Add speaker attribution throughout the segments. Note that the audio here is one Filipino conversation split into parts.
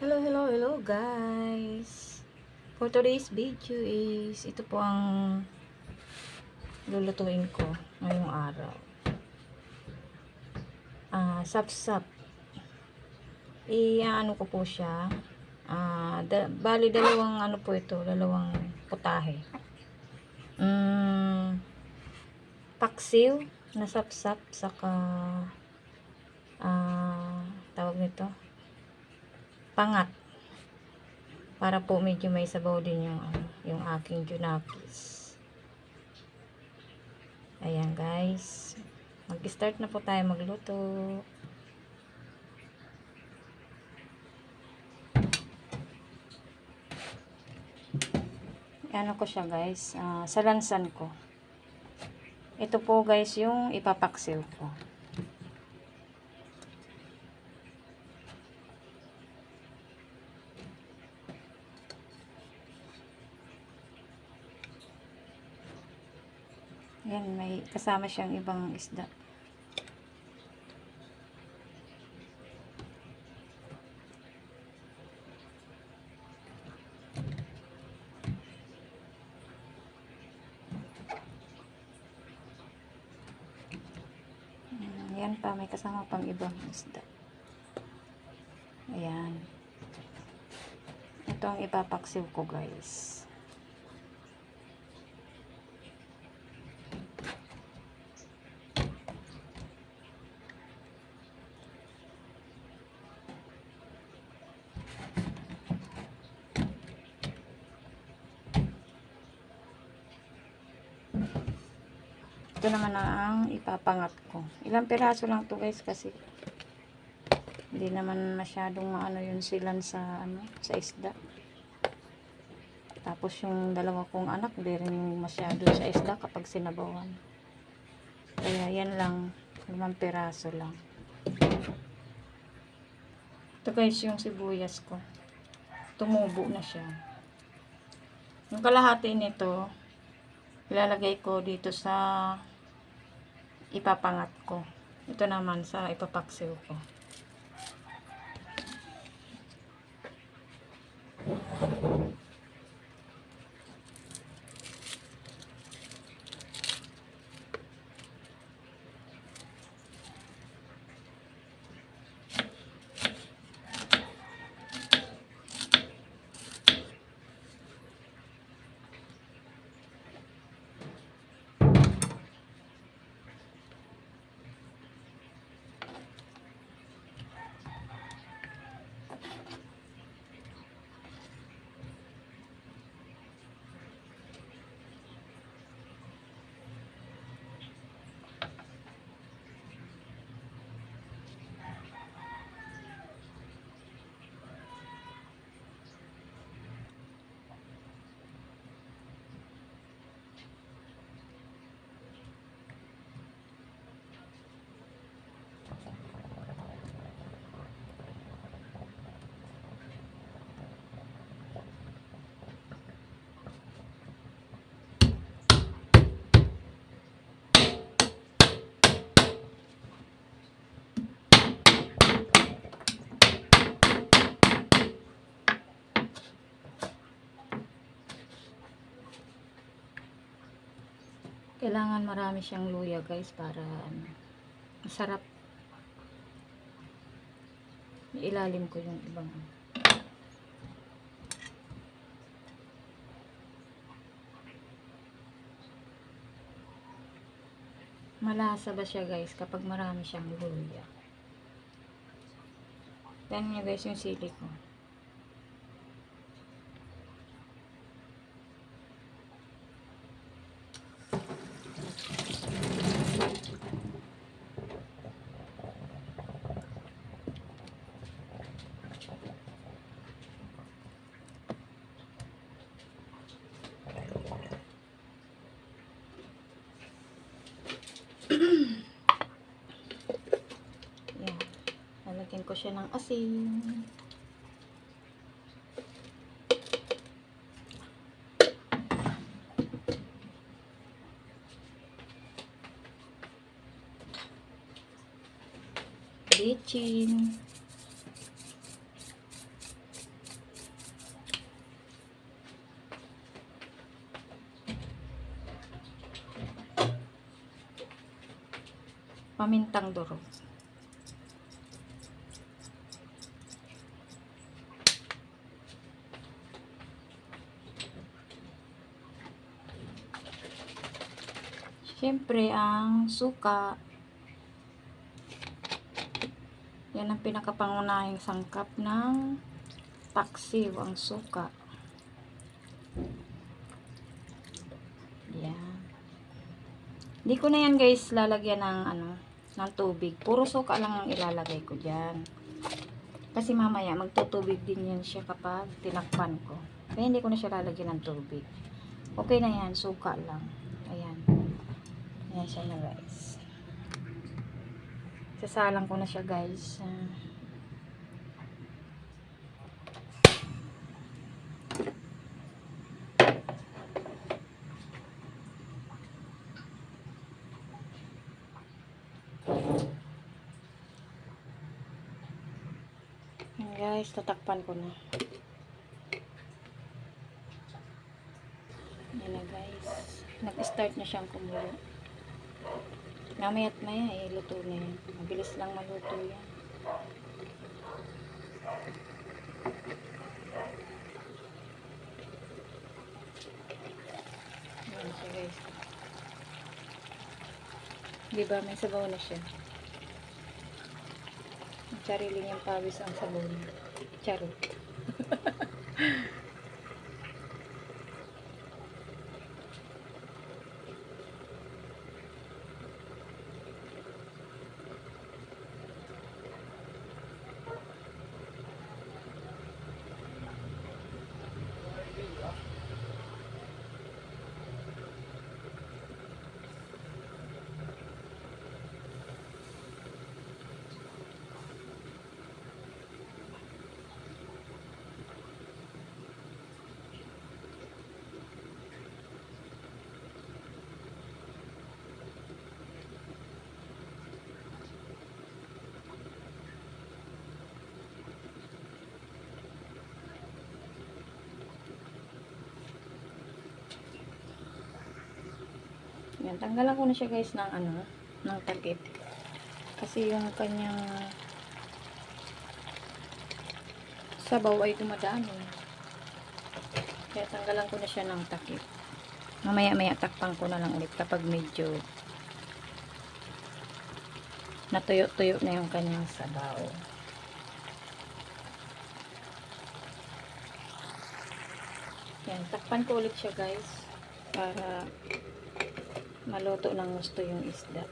Speaker 1: Hello, hello, hello guys. For today's video is ito po ang lulutuin ko ngayong araw. Ah, sap-sap. I-ano ko po siya. Ah, da- bali dalawang ano po ito, dalawang putahe. Mm, paksiw na sap-sap saka ah, tawag nito pangat. Para po medyo may sabaw din yung ano, yung aking junakis ayan guys. Mag start na po tayo magluto. Ano ko siya guys? Ah, sa lansan ko. Ito po guys yung ipapaksiw ko Ayan, may kasama siyang ibang isda. Ayan, Ayan pa, may kasama pang ibang isda. Ayan. Ito ang ipapaksiw ko guys. Ito naman na ang ipapangat ko. Ilang piraso lang to guys kasi hindi naman masyadong maano yun silan sa ano sa isda. Tapos yung dalawa kong anak, hindi rin masyado sa isda kapag sinabawan. Kaya yan lang, limang piraso lang. Ito guys yung sibuyas ko. Tumubo na siya. Yung kalahati nito, ilalagay ko dito sa ipapangat ko. Ito naman sa ipapaksiw ko. Kailangan marami siyang luya guys para ano, masarap. Ilalim ko yung ibang ano. Malasa ba siya guys kapag marami siyang luya. Yan niya guys yung sili ko. siya ng asin. Lechin. Pamintang durog. Siyempre, ang suka, yan ang pinakapangunahing sangkap ng paksiw, ang suka. Yan. Hindi ko na yan guys lalagyan ng ano, ng tubig. Puro suka lang ang ilalagay ko diyan. Kasi mamaya magtutubig din yan siya kapag tinakpan ko. Kaya hindi ko na siya lalagyan ng tubig. Okay na yan, suka lang. Ayan. Siya na guys. Sasalang ko na siya guys. Ayan guys, tatakpan ko na. Ayan na guys. Nag-start na siyang kumulo. Mamaya at maya eh, luto na yan. Mabilis lang maluto yan. Diba may sabaw na siya. Sarili niyang pawis ang sabaw niya. Charot. Yan, tanggalan ko na siya guys ng ano, ng takip. Kasi yung kanyang sabaw ay dumadami. Kaya tanggalan ko na siya ng takip. Mamaya-maya takpan ko na lang ulit kapag medyo natuyo-tuyo na yung kanyang sabaw. Yan, takpan ko ulit siya guys para maluto ng gusto yung isda.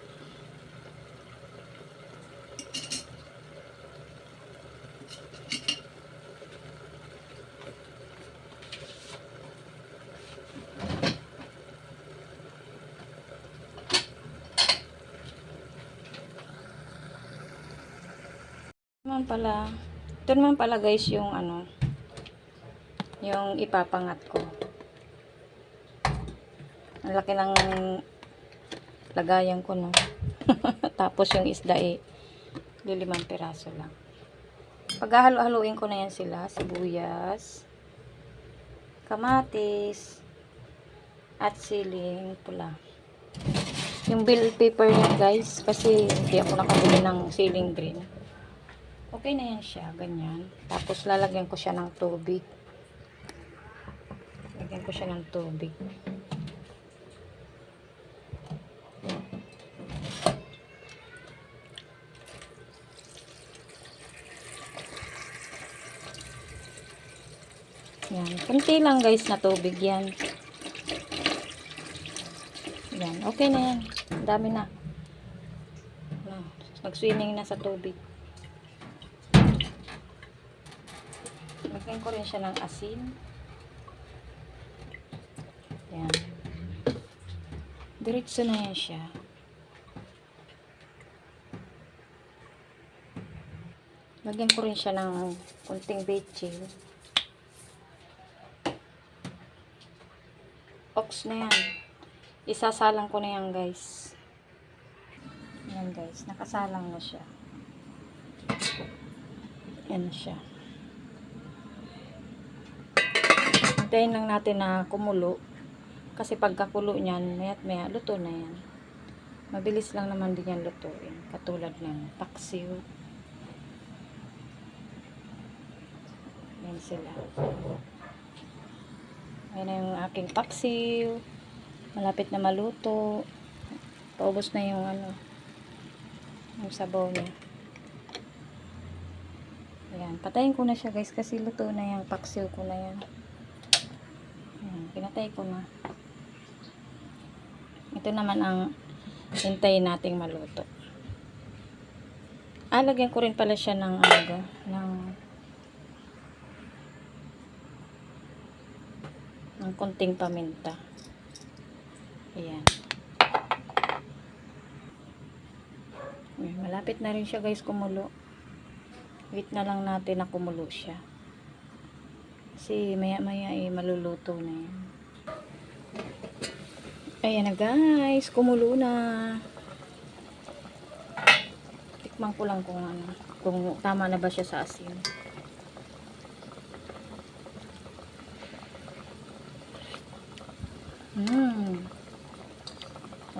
Speaker 1: naman pala, ito naman pala guys yung ano, yung ipapangat ko. Ang laki ng lagayan ko, no. Tapos yung isda eh, lilimang piraso lang. Paghahalo-haluin ko na yan sila, sibuyas, kamatis, at siling pula. Yung bill paper niya guys, kasi hindi ako nakabili ng siling green. Okay na yan siya, ganyan. Tapos lalagyan ko siya ng tubig. Lagyan ko siya ng tubig. Yan. Kunti lang guys na tubig yan. Yan. Okay na yan. Dami na. Yan. Nag-swimming na sa tubig. Lagyan ko rin siya ng asin. Yan. Diretso na yan siya. Lagyan ko rin siya ng kunting betchin. Ox na yan. Isasalang ko na yan guys. Yan guys. Nakasalang na siya. Yan siya. Hintayin lang natin na kumulo. Kasi pagkakulo niyan, mayat maya, luto na yan. Mabilis lang naman din yan lutuin. Katulad ng paksiw. Yan sila. Ayan na yung aking paksiw. Malapit na maluto. Paubos na yung ano, yung sabaw niya. Ayan, patayin ko na siya guys kasi luto na yung paksiw ko na yan. Ayan, pinatay ko na. Ito naman ang hintayin nating maluto. Ah, lagyan ko rin pala siya ng ano ng ng konting paminta. Ayan. Malapit na rin siya guys kumulo. Wait na lang natin na kumulo siya. Kasi maya maya eh maluluto na yan. Ayan na guys, kumulo na. Tikman ko lang kung ano, kung tama na ba siya sa asin.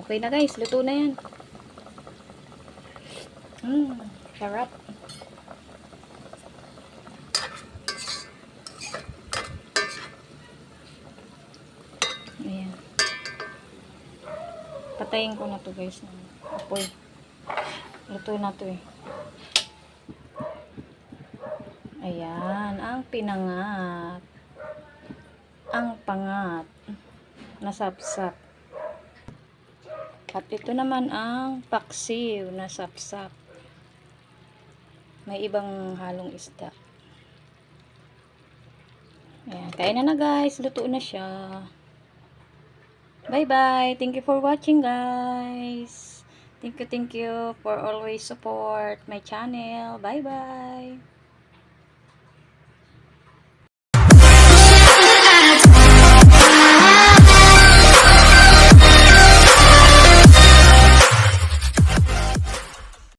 Speaker 1: Okay na guys, luto na yan. Hmm, sarap. Ayan. Patayin ko na to guys. Apoy. Luto na to eh. Ayan. Ang pinangat. Ang pangat. Nasapsap. At ito naman ang paksiw na sapsap. May ibang halong isda. Ayan. Kain na na guys. Luto na siya. Bye-bye. Thank you for watching, guys. Thank you, thank you for always support my channel. Bye-bye.